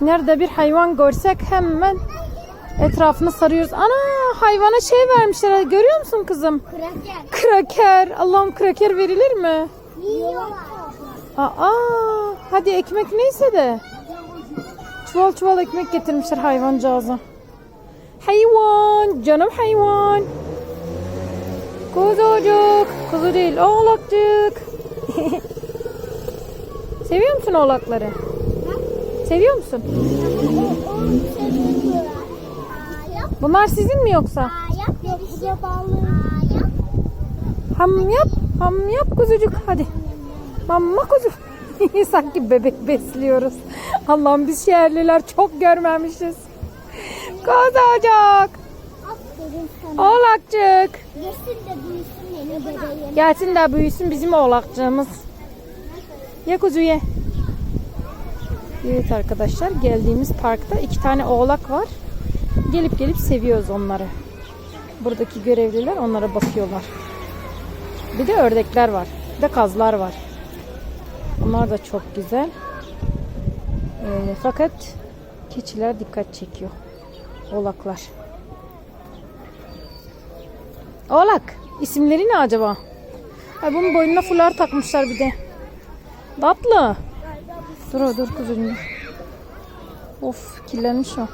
Nerede bir hayvan görsek hemen etrafını sarıyoruz. Ana hayvana şey vermişler. Görüyor musun kızım? Kraker. Kraker. Allah'ım kraker verilir mi? Yiyorlar. Aa, hadi ekmek neyse de. Çuval çuval ekmek getirmişler hayvancağıza. Hayvan, canım hayvan. Kuzucuk. Kuzu değil, oğlakcık. Seviyor musun oğlakları? Seviyor musun? Bunlar sizin mi yoksa? Ham yap, ham yap kuzucuk. Hadi. Mamma kuzu. Sanki bebek besliyoruz. Allah'ım biz şehirliler çok görmemişiz. Benim bebeğim. Gelsin de büyüsün bizim oğlakcığımız. Ye kuzu ye. Evet arkadaşlar geldiğimiz parkta iki tane oğlak var. Gelip gelip seviyoruz onları. Buradaki görevliler onlara bakıyorlar. Bir de ördekler var. Bir de kazlar var. Onlar da çok güzel. Ee, fakat keçiler dikkat çekiyor. Oğlaklar. Oğlak. İsimleri ne acaba? Ay bunun boynuna fular takmışlar bir de. Tatlı. Dur o, dur kuzucuğum. Of kirlenmiş o.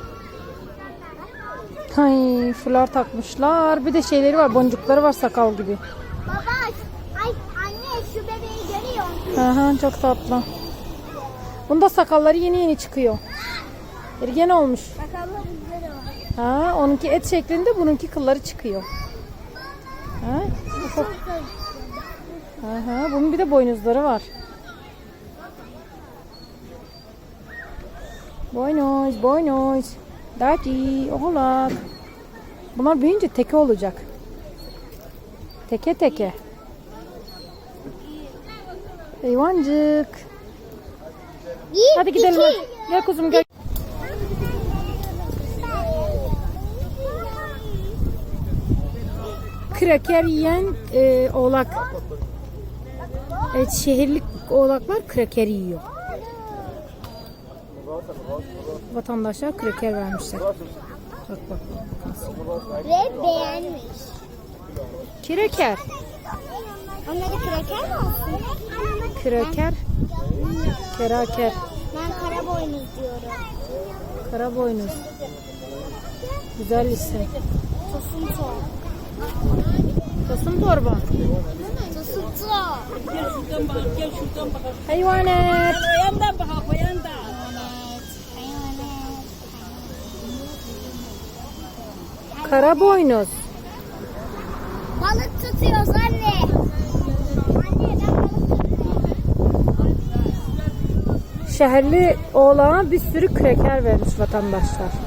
Ay fular takmışlar. Bir de şeyleri var boncukları var sakal gibi. Baba. Ay anne şu bebeği görüyor musun? Aha, çok tatlı. Bunda sakalları yeni yeni çıkıyor. Ergen olmuş. Bizde de var. Ha, onunki et şeklinde bununki kılları çıkıyor. Ha, ufak. Aha, bunun bir de boynuzları var. Boynuz, boynuz. Daddy, oğlak. Bunlar büyüyünce teke olacak. Teke teke. Hayvancık. Bir, Hadi gidelim. iki. Gel kuzum gel. Kraker yiyen e, oğlak. Evet şehirli oğlaklar kraker yiyor. Vatandaşlar kraker vermişler. Bak bak. bak. Ve beğenmiş. Kraker. Onları kraker mi olsun? Kraker. Keraker. Ben kara boynuz diyorum. Kara boynuz. Güzel isim. Tosunto. Tosun torba. Tosunto. Hayvanet. Yandan bak, o yandan. Kara boynuz. Balık tutuyoruz anne. Anne ben balık tutuyorum. Şehirli oğlana bir sürü kreker vermiş vatandaşlar.